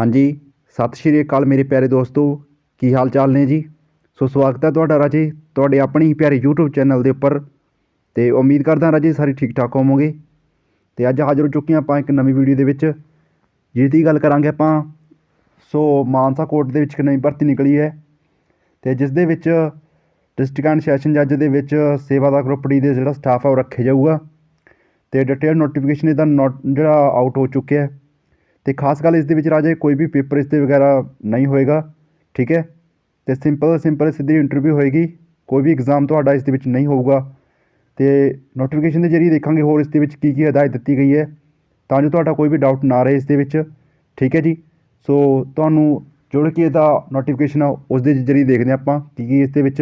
ਹਾਂਜੀ, ਸਤਿ ਸ਼੍ਰੀ ਅਕਾਲ ਮੇਰੇ ਪਿਆਰੇ ਦੋਸਤੋ, ਕੀ ਹਾਲ ਚਾਲ ਨੇ ਜੀ? ਸੋ ਸਵਾਗਤ ਹੈ ਤੁਹਾਡਾ ਰਾਜੇ, ਤੁਹਾਡੇ ਆਪਣੀ ਹੀ ਪਿਆਰੇ YouTube ਚੈਨਲ ਦੇ ਉੱਪਰ ਤੇ ਉਮੀਦ ਕਰਦਾ ਰਾਜੇ ਸਾਰੇ ਠੀਕ ਠਾਕ ਹੋਵੋਗੇ। ਤੇ ਅੱਜ ਹਾਜ਼ਰ ਹੋ ਚੁੱਕੇ ਹਾਂ ਆਪਾਂ ਇੱਕ ਨਵੀਂ ਵੀਡੀਓ ਦੇ ਵਿੱਚ, ਜਿਹਦੀ ਗੱਲ ਕਰਾਂਗੇ ਆਪਾਂ। ਸੋ ਮਾਨਸਾ ਕੋਰਟ ਦੇ ਵਿੱਚ ਇੱਕ ਨਵੀਂ ਭਰਤੀ ਨਿਕਲੀ ਹੈ ਤੇ ਜਿਸ ਦੇ ਵਿੱਚ ਡਿਸਟ੍ਰਿਕਟ ਐਂਡ ਸੈਸ਼ਨ ਜੱਜ ਦੇ ਵਿੱਚ ਸੇਵਾਦਾਰ ਗਰੁੱਪ ਡੀ ਦੇ ਜਿਹੜਾ ਸਟਾਫ ਹੈ ਉਹ ਰੱਖਿਆ ਜਾਊਗਾ। ਤੇ ਡਿਟੇਲ ਨੋਟੀਫਿਕੇਸ਼ਨ ਇਹਦਾ ਨੋਟ ਜਿਹੜਾ ਆਊਟ ਹੋ ਚੁੱਕਿਆ ਹੈ। ਤੇ ਖਾਸ ਗੱਲ ਇਸ ਦੇ ਵਿੱਚ ਰਾਜੇ ਕੋਈ ਵੀ ਪੇਪਰ ਇਸ ਦੇ ਵਗੈਰਾ ਨਹੀਂ ਹੋਏਗਾ, ਠੀਕ ਹੈ? ਤੇ ਸਿੰਪਲ ਸਿੰਪਲ ਸਿੱਧੀ ਇੰਟਰਵਿਊ ਹੋਏਗੀ, ਕੋਈ ਵੀ ਐਗਜ਼ਾਮ ਤੁਹਾਡਾ ਇਸ ਦੇ ਵਿੱਚ ਨਹੀਂ ਹੋਊਗਾ। ਤੇ ਨੋਟੀਫਿਕੇਸ਼ਨ ਦੇ ਜਰੀਏ ਦੇਖਾਂਗੇ ਹੋਰ ਇਸ ਦੇ ਵਿੱਚ ਕੀ ਕੀ ਹਦਾਇਤ ਦਿੱਤੀ ਗਈ ਹੈ, ਤਾਂ ਜੋ ਤੁਹਾਡਾ ਕੋਈ ਵੀ ਡਾਊਟ ਨਾ ਰਹੇ ਇਸ ਦੇ ਵਿੱਚ, ਠੀਕ ਹੈ ਜੀ? ਸੋ ਤੁਹਾਨੂੰ ਜੁੜ ਕੇ ਇਹਦਾ ਨੋਟੀਫਿਕੇਸ਼ਨ ਉਸ ਦੇ ਜਰੀਏ ਦੇਖਦੇ ਹਾਂ ਆਪਾਂ ਕੀ ਕੀ ਇਸ ਦੇ ਵਿੱਚ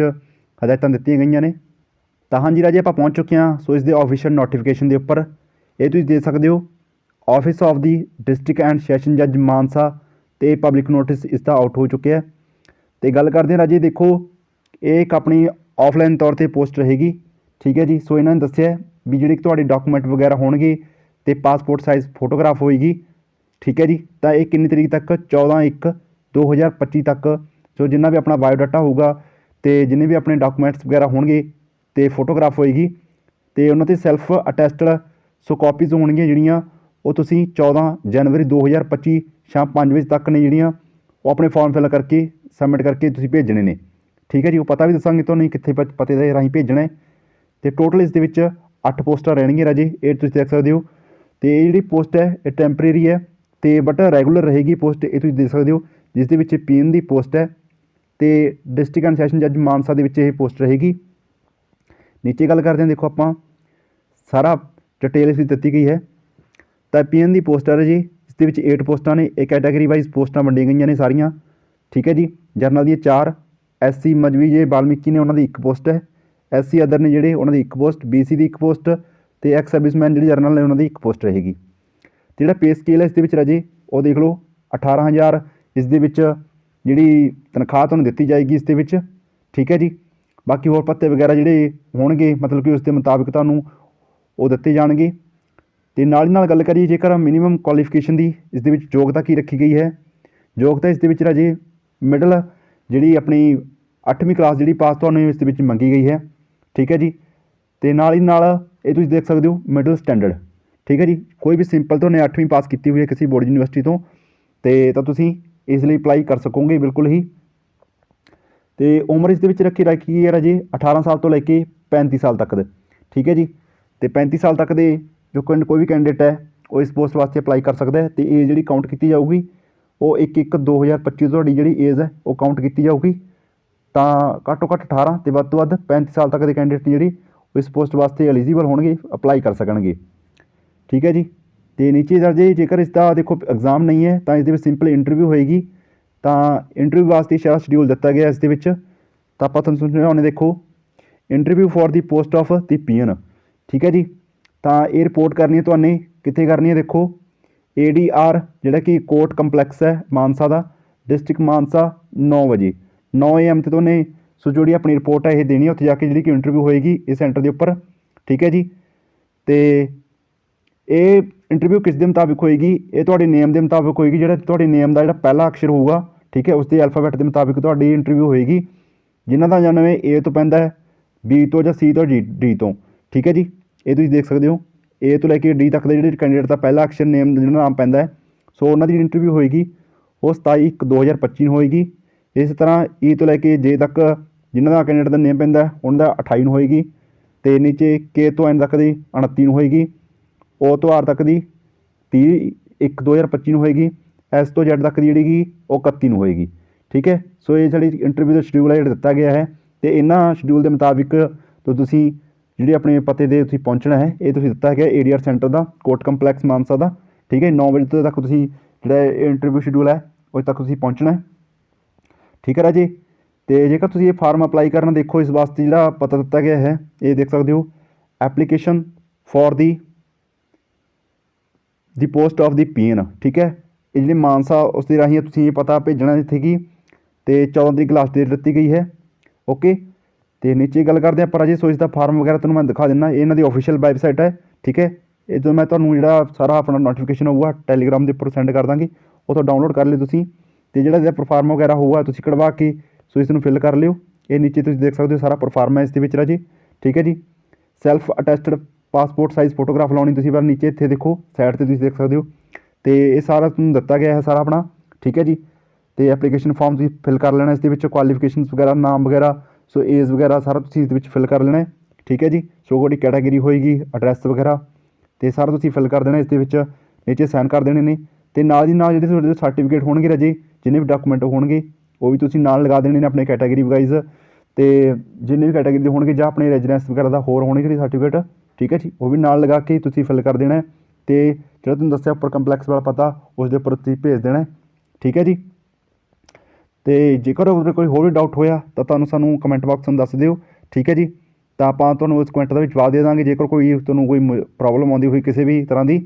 ਹਦਾਇਤਾਂ ਦਿੱਤੀਆਂ ਗਈਆਂ ਨੇ। ਤਾਂ ਹਾਂਜੀ ਰਾਜੇ ਆਪਾਂ ਪਹੁੰਚ ਚੁੱਕੇ ਹਾਂ, ਸੋ ਇਸ ਦੇ ਆਫੀਸ਼ੀਅਲ ਨੋਟੀਫਿਕੇਸ਼ਨ ਦੇ ਉੱਪਰ। ਇਹ ਤੁਸੀਂ ਦੇ ਸਕਦੇ ਹੋ office of the district and session ਜੱਜ ਮਾਨਸਾ ਤੇ ਪਬਲਿਕ ਨੋਟਿਸ ਇਸ ਦਾ ਆਊਟ ਹੋ ਚੁੱਕਿਆ ਹੈ। ਤੇ ਗੱਲ ਕਰਦੇ ਹਾਂ ਰਾਜੇ, ਦੇਖੋ, ਇਹ ਇੱਕ ਆਪਣੀ ਆਫਲਾਈਨ ਤੌਰ ਤੇ ਪੋਸਟ ਰਹੇਗੀ। ਠੀਕ ਹੈ ਜੀ? ਸੋ ਇਹਨਾਂ ਨੇ ਦੱਸਿਆ ਵੀ ਜਿਹੜੇ ਤੁਹਾਡੇ ਡਾਕੂਮੈਂਟ ਵਗੈਰਾ ਹੋਣਗੇ ਤੇ ਪਾਸਪੋਰਟ ਸਾਈਜ਼ ਫੋਟੋਗ੍ਰਾਫ ਹੋਏਗੀ। ਠੀਕ ਹੈ ਜੀ? ਤਾਂ ਇਹ ਕਿੰਨੀ ਤਰੀਕ ਤੱਕ? 14 1 2025 ਤੱਕ। ਸੋ ਜਿੰਨਾ ਵੀ ਆਪਣਾ ਬਾਇਓ ਡਾਟਾ ਹੋਊਗਾ ਤੇ ਜਿੰਨੇ ਵੀ ਆਪਣੇ ਡਾਕੂਮੈਂਟਸ ਵਗੈਰਾ ਹੋਣਗੇ ਤੇ ਫੋਟੋਗ੍ਰਾਫ ਹੋਏਗੀ। ਤੇ ਉਹਨਾਂ ਤੇ ਸੈਲਫ ਅਟੈਸਟਡ ਸੋ ਕਾਪੀਜ਼ ਹੋਣਗੀਆਂ ਜਿਹੜੀਆਂ ਉਹ ਤੁਸੀਂ 14 ਜਨਵਰੀ 2025 ਸ਼ਾਮ 5 ਵਜੇ ਤੱਕ ਨੇ ਜਿਹੜੀਆਂ, ਉਹ ਆਪਣੇ ਫਾਰਮ ਫਿਲ ਕਰਕੇ ਸਬਮਿਟ ਕਰਕੇ ਤੁਸੀਂ ਭੇਜਣੇ ਨੇ। ਠੀਕ ਹੈ ਜੀ, ਉਹ ਪਤਾ ਵੀ ਦੱਸਾਂਗੇ ਤੁਹਾਨੂੰ ਕਿੱਥੇ ਪ- ਪਤੇ ਦੇ ਰਾਹੀਂ ਭੇਜਣਾ ਹੈ। ਤੇ ਟੋਟਲ ਇਸ ਦੇ ਵਿੱਚ 8 ਪੋਸਟਾਂ ਰਹਿਣਗੀਆਂ ਰਾਜੇ, ਇਹ ਤੁਸੀਂ ਦੇਖ ਸਕਦੇ ਹੋ। ਤੇ ਇਹ ਜਿਹੜੀ ਪੋਸਟ ਹੈ, ਇਹ ਟੈਂਪਰੇਰੀ ਹੈ। ਤੇ ਬਟ ਰੈਗੂਲਰ ਰਹੇਗੀ ਪੋਸਟ, ਇਹ ਤੁਸੀਂ ਦੇਖ ਸਕਦੇ ਹੋ, ਜਿਸ ਦੇ ਵਿੱਚ ਪੀਐਨ ਦੀ ਪੋਸਟ ਹੈ। ਤੇ ਡਿਸਟ੍ਰਿਕਟ ਐਂਡ ਸੈਸ਼ਨ ਜੱਜ ਮਾਨਸਾ ਦੇ ਵਿੱਚ ਇਹ ਪੋਸਟ ਰਹੇਗੀ। ਨੀਚੇ ਗੱਲ ਕਰਦੇ ਹਾਂ, ਦੇਖੋ ਆਪਾਂ। ਸਾਰਾ ਡਿਟੇਲ ਇਸ ਦੀ ਦਿੱਤੀ ਗਈ ਹੈ। ਤਾਂ ਪੀਐਨ ਦੀ ਪੋਸਟਰ ਹੈ ਜੀ, ਇਸ ਦੇ ਵਿੱਚ 8 ਪੋਸਟਾਂ ਨੇ, ਇਹ ਕੈਟਾਗਰੀ ਵਾਈਜ਼ ਪੋਸਟਾਂ ਵੰਡੀਆਂ ਗਈਆਂ ਨੇ ਸਾਰੀਆਂ, ਠੀਕ ਹੈ ਜੀ? ਜਰਨਲ ਦੀਆਂ 4 ਐਸਸੀ ਮਜਵੀ ਜੇ ਬਾਲਮਿਕੀ ਨੇ ਉਹਨਾਂ ਦੀ ਇੱਕ ਪੋਸਟ ਹੈ ਐਸਸੀ ਅਦਰ ਨੇ ਜਿਹੜੇ ਉਹਨਾਂ ਦੀ ਇੱਕ ਪੋਸਟ ਬੀਸੀ ਦੀ ਇੱਕ ਪੋਸਟ ਤੇ ਐਕਸ ਸਰਵਿਸਮੈਨ ਜਿਹੜੇ ਜਰਨਲ ਨੇ ਉਹਨਾਂ ਦੀ ਇੱਕ ਪੋਸਟ ਰਹੇਗੀ। ਤੇ ਜਿਹੜਾ ਪੇ ਸਕੇਲ ਹੈ ਇਸ ਦੇ ਵਿੱਚ ਰਾਜੇ, ਉਹ ਦੇਖ ਲਓ 18000 ਇਸ ਦੇ ਵਿੱਚ ਜਿਹੜੀ ਤਨਖਾਹ ਤੁਹਾਨੂੰ ਦਿੱਤੀ ਜਾਏਗੀ ਇਸ ਦੇ ਵਿੱਚ, ਠੀਕ ਹੈ ਜੀ? ਬਾਕੀ ਹੋਰ ਪੱਤੇ ਵਗੈਰਾ ਜਿਹੜੇ ਹੋਣਗੇ, ਮਤਲਬ ਕਿ ਉਸ ਦੇ ਮੁਤਾਬਿਕ ਤੁਹਾਨੂੰ ਉਹ ਦਿੱਤੇ ਜਾਣਗੇ। ਤੇ ਨਾਲ ਹੀ ਨਾਲ ਗੱਲ ਕਰੀਏ, ਜੇਕਰ ਮਿਨੀਮਮ ਕੁਆਲੀਫਿਕੇਸ਼ਨ ਦੀ ਇਸ ਦੇ ਵਿੱਚ ਯੋਗਤਾ ਕੀ ਰੱਖੀ ਗਈ ਹੈ? ਯੋਗਤਾ ਇਸ ਦੇ ਵਿੱਚ ਰਾਜੇ ਮਿਡਲ ਜਿਹੜੀ ਆਪਣੀ 8ਵੀਂ ਕਲਾਸ ਜਿਹੜੀ ਪਾਸ ਤੁਹਾਨੂੰ ਇਸ ਦੇ ਵਿੱਚ ਮੰਗੀ ਗਈ ਹੈ। ਠੀਕ ਹੈ ਜੀ? ਤੇ ਨਾਲ ਹੀ ਨਾਲ ਇਹ ਤੁਸੀਂ ਦੇਖ ਸਕਦੇ ਹੋ ਮਿਡਲ ਸਟੈਂਡਰਡ ਠੀਕ ਹੈ ਜੀ? ਕੋਈ ਵੀ ਸਿੰਪਲ ਤੋਂ ਨੇ 8ਵੀਂ ਪਾਸ ਕੀਤੀ ਹੋਈ ਹੈ ਕਿਸੇ ਬੋਰਡ ਯੂਨੀਵਰਸਿਟੀ ਤੋਂ, ਤੇ ਤਾਂ ਤੁਸੀਂ ਇਸ ਲਈ ਅਪਲਾਈ ਕਰ ਸਕੋਗੇ ਬਿਲਕੁਲ ਹੀ। ਤੇ ਉਮਰ ਇਸ ਦੇ ਵਿੱਚ ਰੱਖੀ ਰੱਖੀ ਹੈ ਰਾਜੇ 18 ਸਾਲ ਤੋਂ ਲੈ ਕੇ 35 ਸਾਲ ਤੱਕ ਦੇ। ਠੀਕ ਹੈ ਜੀ? ਤੇ 35 ਸਾਲ ਤੱਕ ਦੇ ਜੋ ਕੋਈ ਕੋਈ ਵੀ ਕੈਂਡੀਡੇਟ ਹੈ, ਉਹ ਇਸ ਪੋਸਟ ਵਾਸਤੇ ਅਪਲਾਈ ਕਰ ਸਕਦਾ ਹੈ ਤੇ ਇਹ ਜਿਹੜੀ ਕਾਊਂਟ ਕੀਤੀ ਜਾਊਗੀ, ਉਹ 1 1 2025 ਤੁਹਾਡੀ ਜਿਹੜੀ ਏਜ ਹੈ, ਉਹ ਕਾਊਂਟ ਕੀਤੀ ਜਾਊਗੀ। ਤਾਂ ਘੱਟੋ ਘੱਟ 18 ਤੇ ਵੱਧ ਤੋਂ ਵੱਧ 35 ਸਾਲ ਤੱਕ ਦੇ ਕੈਂਡੀਡੇਟ ਨੇ ਜਿਹੜੀ ਇਸ ਪੋਸਟ ਵਾਸਤੇ ਐਲੀਜੀਬਲ ਹੋਣਗੇ, ਅਪਲਾਈ ਕਰ ਸਕਣਗੇ। ਠੀਕ ਹੈ ਜੀ? ਤੇ ਨੀਚੇ ਦਰਜੇ ਜੇਕਰ ਇਸ ਦਾ ਦੇਖੋ ਐਗਜ਼ਾਮ ਨਹੀਂ ਹੈ, ਤਾਂ ਇਸ ਦੇ ਵਿੱਚ ਸਿੰਪਲ ਇੰਟਰਵਿਊ ਹੋਏਗੀ। ਤਾਂ ਇੰਟਰਵਿਊ ਵਾਸਤੇ ਸਾਰਾ ਸ਼ਡਿਊਲ ਦਿੱਤਾ ਗਿਆ ਇਸ ਦੇ ਵਿੱਚ। ਤਾਂ ਆਪਾਂ ਤੁਹਾਨੂੰ ਸਮਝਾਉਣੇ ਦੇਖੋ interview for the post of the PN ਠੀਕ ਹੈ ਜੀ? ਤਾਂ ਇਹ ਰਿਪੋਰਟ ਕਰਨੀ ਹੈ ਤੁਹਾਨੂੰ, ਕਿੱਥੇ ਕਰਨੀ ਹੈ ਦੇਖੋ। ਏਡੀਆਰ ਜਿਹੜਾ ਕਿ ਕੋਰਟ ਕੰਪਲੈਕਸ ਹੈ ਮਾਨਸਾ ਦਾ, ਡਿਸਟ੍ਰਿਕਟ ਮਾਨਸਾ 9 ਵਜੇ। 9 ਏਐਮ ਤੇ ਤੁਹਾਨੂੰ ਸੋ ਜਿਹੜੀ ਆਪਣੀ ਰਿਪੋਰਟ ਹੈ ਇਹ ਦੇਣੀ ਹੈ, ਉੱਥੇ ਜਾ ਕੇ ਜਿਹੜੀ ਕਿ ਇੰਟਰਵਿਊ ਹੋਏਗੀ ਇਸ ਸੈਂਟਰ ਦੇ ਉੱਪਰ। ਠੀਕ ਹੈ ਜੀ? ਤੇ ਇਹ ਇੰਟਰਵਿਊ ਕਿਸ ਦੇ ਮੁਤਾਬਿਕ ਹੋਏਗੀ? ਇਹ ਤੁਹਾਡੇ ਨੇਮ ਦੇ ਮੁਤਾਬਿਕ ਹੋਏਗੀ, ਜਿਹੜਾ ਤੁਹਾਡੇ ਨੇਮ ਦਾ ਜਿਹੜਾ ਪਹਿਲਾ ਅਕਸ਼ਰ ਹੋਊਗਾ। ਠੀਕ ਹੈ? ਉਸ ਦੇ ਅਲਫਾਬੈਟ ਦੇ ਮੁਤਾਬਿਕ ਤੁਹਾਡੀ ਇੰਟਰਵਿਊ ਹੋਏਗੀ। ਜਿਨ੍ਹਾਂ ਦਾ ਜਨਮ ਏ ਤੋਂ ਪੈਂਦਾ ਹੈ ਬੀ ਤੋਂ ਜਾਂ ਸੀ ਤੋਂ ਜੀ ਡੀ ਤੋਂ। ਠੀਕ ਹੈ ਜੀ? ਇਹ ਤੁਸੀਂ ਦੇਖ ਸਕਦੇ ਹੋ ਏ ਤੋਂ ਲੈ ਕੇ ਡੀ ਤੱਕ ਦੇ ਜਿਹੜੇ ਕੈਂਡੀਡੇਟ ਦਾ ਪਹਿਲਾ ਅਕਸ਼ਰ ਨੇਮ ਜਿਹਨਾਂ ਦਾ ਨਾਮ ਪੈਂਦਾ ਹੈ, ਸੋ ਉਹਨਾਂ ਦੀ ਇੰਟਰਵਿਊ ਹੋਏਗੀ, ਉਹ 27 ਇੱਕ 2025 ਨੂੰ ਹੋਏਗੀ। ਇਸ ਤਰ੍ਹਾਂ ਈ ਤੋਂ ਲੈ ਕੇ ਜੇ ਤੱਕ ਜਿਨ੍ਹਾਂ ਦਾ ਕੈਂਡੀਡੇਟ ਦਾ ਨੇਮ ਪੈਂਦਾ ਉਹਨਾਂ ਦਾ 28 ਨੂੰ ਹੋਏਗੀ ਤੇ ਨੀਚੇ ਕੇ ਤੋਂ ਐਨ ਤੱਕ ਦੀ 29 ਨੂੰ ਹੋਏਗੀ। ਓ ਤੋਂ ਆਰ ਤੱਕ ਦੀ 30 ਇੱਕ 2025 ਨੂੰ ਹੋਏਗੀ। ਐਸ ਤੋਂ ਜ਼ੈਡ ਤੱਕ ਦੀ ਜਿਹੜੀ ਗੀ ਉਹ 31 ਨੂੰ ਹੋਏਗੀ। ਠੀਕ ਹੈ? ਸੋ ਇਹ ਜਿਹੜੀ ਇੰਟਰਵਿਊ ਦਾ ਸ਼ਡਿਊਲ ਹੈ, ਜਿਹੜਾ ਦਿੱਤਾ ਗਿਆ ਹੈ। ਤੇ ਇਹਨਾਂ ਸ਼ਡਿਊਲ ਦੇ ਮੁਤਾਬਿਕ ਤੋਂ ਤੁਸੀਂ ਜਿਹੜੇ ਆਪਣੇ ਪਤੇ ਦੇ ਤੁਸੀਂ ਪਹੁੰਚਣਾ ਹੈ, ਇਹ ਤੁਸੀਂ ਦਿੱਤਾ ਗਿਆ ਏਡੀਆਰ ਸੈਂਟਰ ਦਾ ਕੋਰਟ ਕੰਪਲੈਕਸ ਮਾਨਸਾ ਦਾ। ਠੀਕ ਹੈ 9 ਵਜੇ ਤੱਕ ਤੁਸੀਂ ਜਿਹੜਾ ਇੰਟਰਵਿਊ ਸ਼ਡਿਊਲ ਹੈ, ਉਹ ਤੱਕ ਤੁਸੀਂ ਪਹੁੰਚਣਾ ਹੈ। ਠੀਕ ਹੈ ਰਾਜੇ, ਤੇ ਜੇਕਰ ਤੁਸੀਂ ਇਹ ਫਾਰਮ ਅਪਲਾਈ ਕਰਨਾ ਦੇਖੋ, ਇਸ ਵਾਸਤੇ ਜਿਹੜਾ ਪਤਾ ਦਿੱਤਾ ਗਿਆ ਹੈ, ਇਹ ਦੇਖ ਸਕਦੇ ਹੋ। Application for the the post of the PN ਠੀਕ ਹੈ। ਇਹ ਜਿਹੜੀ ਮਾਨਸਾ, ਉਸ ਦੇ ਰਾਹੀਂ ਤੁਸੀਂ ਇਹ ਪਤਾ ਭੇਜਣਾ ਇੱਥੇ ਕੀ ਤੇ 14 ਦੀ ਕਲਾਸ ਡੇਟ ਦਿੱਤੀ ਗਈ ਹੈ। ਓਕੇ ਤੇ ਨੀਚੇ ਗੱਲ ਕਰਦੇ ਆਪਾਂ ਰਾਜੇ ਸੋਇਸ ਦਾ ਫਾਰਮ ਵਗੈਰਾ ਤੁਹਾਨੂੰ ਮੈਂ ਦਿਖਾ ਦਿੰਦਾ, ਇਹ ਇਹਨਾਂ ਦੀ ਅਫੀਸ਼ੀਅਲ ਵੈਬਸਾਈਟ ਹੈ, ਠੀਕ ਹੈ? ਇਹ ਜੋ ਮੈਂ ਤੁਹਾਨੂੰ ਜਿਹੜਾ ਸਾਰਾ ਆਪਣਾ ਨੋਟੀਫਿਕੇਸ਼ਨ ਹੋਊਗਾ ਟੈਲੀਗ੍ਰਾਮ ਦੇ ਉੱਪਰ ਸੈਂਡ ਕਰ ਦਾਂਗੇ, ਉੱਥੋਂ ਡਾਊਨਲੋਡ ਕਰ ਲਿਓ ਤੁਸੀਂ ਤੇ ਜਿਹੜਾ ਇਹਦਾ ਪਰਫਾਰਮਾ ਵਗੈਰਾ ਹੋਊਗਾ, ਤੁਸੀਂ ਕਢਵਾ ਕੇ ਸੋ ਇਸ ਨੂੰ ਫਿਲ ਕਰ ਲਿਓ। ਇਹ ਨੀਚੇ ਤੁਸੀਂ ਦੇਖ ਸਕਦੇ ਹੋ ਸਾਰਾ ਪਰਫਾਰਮਾ ਦੇ ਵਿੱਚ ਰਾਜੇ, ਠੀਕ ਹੈ ਜੀ? Self attested passport size photograph ਲਾਉਣੀ ਤੁਸੀਂ ਪਰ ਨੀਚੇ, ਇੱਥੇ ਦੇਖੋ ਸਾਈਡ ਤੇ ਤੁਸੀਂ ਦੇਖ ਸਕਦੇ ਹੋ। ਤੇ ਇਹ ਸਾਰਾ ਤੁਹਾਨੂੰ ਦਿੱਤਾ ਗਿਆ ਹੈ ਸਾਰਾ ਆਪਣਾ, ਠੀਕ ਹੈ ਜੀ? ਤੇ ਐਪਲੀਕੇਸ਼ਨ ਫਾਰਮ ਤੁਸੀਂ ਫਿਲ ਕਰ ਲੈਣਾ ਇਸ ਦੇ ਵਿੱਚ ਕੁਆਲੀਫਿਕੇਸ਼ਨਸ ਵਗੈਰਾ, ਨਾਮ ਵਗੈਰਾ ਸੋ ਏਜ ਵਗੈਰਾ ਸਾਰਾ ਤੁਸੀਂ ਇਸ ਦੇ ਵਿੱਚ ਫਿਲ ਕਰ ਲੈਣਾ ਹੈ। ਠੀਕ ਹੈ ਜੀ? ਸੋ ਤੁਹਾਡੀ ਕੈਟਾਗਰੀ ਹੋਏਗੀ ਐਡਰੈਸ ਵਗੈਰਾ। ਤੇ ਸਾਰਾ ਤੁਸੀਂ ਫਿਲ ਕਰ ਦੇਣਾ ਇਸ ਦੇ ਵਿੱਚ। ਨੀਚੇ ਸਾਈਨ ਕਰ ਦੇਣੇ ਨੇ। ਤੇ ਨਾਲ ਦੀ ਨਾਲ ਜਿਹੜੇ ਤੁਹਾਡੇ ਸਰਟੀਫਿਕੇਟ ਹੋਣਗੇ ਰਾਜੇ, ਜਿੰਨੇ ਵੀ ਡਾਕੂਮੈਂਟ ਹੋਣਗੇ, ਉਹ ਵੀ ਤੁਸੀਂ ਨਾਲ ਲਗਾ ਦੇਣੇ ਨੇ ਆਪਣੇ ਕੈਟਾਗਰੀ ਵਾਈਜ਼ ਤੇ ਜਿੰਨੇ ਵੀ ਕੈਟਾਗਰੀ ਦੇ ਹੋਣਗੇ ਜਾਂ ਆਪਣੇ ਰੈਜ਼ੀਡੈਂਸ ਵਗੈਰਾ ਦਾ ਹੋਰ ਹੋਣਗੇ ਜਿਹੜੇ ਸਰਟੀਫਿਕੇਟ ਠੀਕ ਹੈ ਜੀ? ਉਹ ਵੀ ਨਾਲ ਲਗਾ ਕੇ ਤੁਸੀਂ ਫਿਲ ਕਰ ਦੇਣਾ ਹੈ। ਤੇ ਜਿਹੜਾ ਤੁਹਾਨੂੰ ਦੱਸਿਆ ਉੱਪਰ ਕੰਪਲੈਕਸ ਵਾਲਾ ਪਤਾ, ਉਸ ਦੇ ਉੱਪਰ ਤੁਸੀਂ ਭੇਜ ਦੇਣਾ ਠੀਕ ਹੈ ਜੀ? ਤੇ ਜੇਕਰ ਉਹਦੇ ਕੋਈ ਹੋਰ ਵੀ ਡਾਊਟ ਹੋਇਆ, ਤਾਂ ਤੁਹਾਨੂੰ ਸਾਨੂੰ ਕਮੈਂਟ ਬਾਕਸ ਨੂੰ ਦੱਸ ਦਿਓ, ਠੀਕ ਹੈ ਜੀ? ਤਾਂ ਆਪਾਂ ਤੁਹਾਨੂੰ ਉਸ ਕਮੈਂਟ ਦਾ ਵੀ ਜਵਾਬ ਦੇ ਦਾਂਗੇ, ਜੇਕਰ ਕੋਈ ਤੁਹਾਨੂੰ ਕੋਈ ਪ੍ਰੋਬਲਮ ਆਉਂਦੀ ਹੋਈ ਕਿਸੇ ਵੀ ਤਰ੍ਹਾਂ ਦੀ,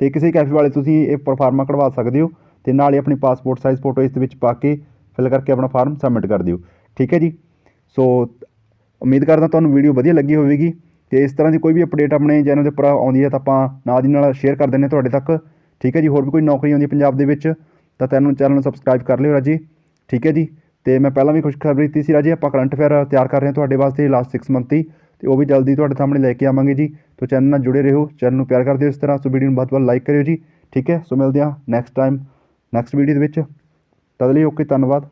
ਤੇ ਕਿਸੇ ਕੈਫੇ ਵਾਲੇ ਤੁਸੀਂ ਇਹ ਪਰਫਾਰਮਾ ਕਢਵਾ ਸਕਦੇ ਹੋ, ਤੇ ਨਾਲ ਹੀ ਆਪਣੀ ਪਾਸਪੋਰਟ ਸਾਈਜ਼ ਫੋਟੋ ਇਸ ਦੇ ਵਿੱਚ ਪਾ ਕੇ ਫਿਲ ਕਰਕੇ ਆਪਣਾ ਫਾਰਮ ਸਬਮਿਟ ਕਰ ਦਿਓ, ਠੀਕ ਹੈ ਜੀ? ਸੋ ਉਮੀਦ ਕਰਦਾ ਤੁਹਾਨੂੰ ਵੀਡੀਓ ਵਧੀਆ ਲੱਗੀ ਹੋਵੇਗੀ, ਤੇ ਇਸ ਤਰ੍ਹਾਂ ਦੀ ਕੋਈ ਵੀ ਅਪਡੇਟ ਆਪਣੇ ਚੈਨਲ ਦੇ ਉੱਪਰ ਆਉਂਦੀ ਹੈ ਤਾਂ ਆਪਾਂ ਨਾਲ ਦੀ ਨਾਲ ਸ਼ੇਅਰ ਕਰ ਦਿੰਦੇ ਹਾਂ ਤੁਹਾਡੇ ਤੱਕ, ਠੀਕ ਹੈ ਜੀ? ਹੋਰ ਵੀ ਕੋਈ ਨੌਕਰੀ ਆਉਂਦੀ ਪੰਜਾਬ ਦੇ ਵਿੱਚ, ਤਾਂ ਤੈਨੂੰ ਚੈਨਲ ਨੂੰ ਸਬਸਕ੍ਰਾਈਬ ਕਰ ਲਿਓ ਰਾਜੀ। ਠੀਕ ਹੈ ਜੀ। ਤੇ ਮੈਂ ਪਹਿਲਾਂ ਵੀ ਖੁਸ਼ਖਬਰੀ ਦਿੱਤੀ ਸੀ ਰਾਜੀ, ਆਪਾਂ ਕਰੰਟ ਅਫੇਅਰ ਤਿਆਰ ਕਰ ਰਹੇ ਹਾਂ ਤੁਹਾਡੇ ਵਾਸਤੇ ਲਾਸਟ 6 ਮੰਥ ਦੀ। ਤੇ ਉਹ ਵੀ ਜਲਦੀ ਤੁਹਾਡੇ ਸਾਹਮਣੇ ਲੈ ਕੇ ਆਵਾਂਗੇ ਜੀ। ਤੋਂ ਚੈਨਲ ਨਾਲ ਜੁੜੇ ਰਹੋ, ਚੈਨਲ ਨੂੰ ਪਿਆਰ ਕਰਦੇ ਹੋ ਇਸ ਤਰ੍ਹਾਂ। ਸੋ ਵੀਡੀਓ ਨੂੰ ਬਹੁਤ ਬਹੁਤ ਲਾਈਕ ਕਰਿਓ ਜੀ। ਠੀਕ ਹੈ। ਸੋ ਮਿਲਦੇ ਹਾਂ ਨੈਕਸਟ ਟਾਈਮ ਨੈਕਸਟ ਵੀਡੀਓ ਦੇ ਵਿੱਚ। ਤਦ ਲਈ ਓਕੇ, ਧੰਨਵਾਦ।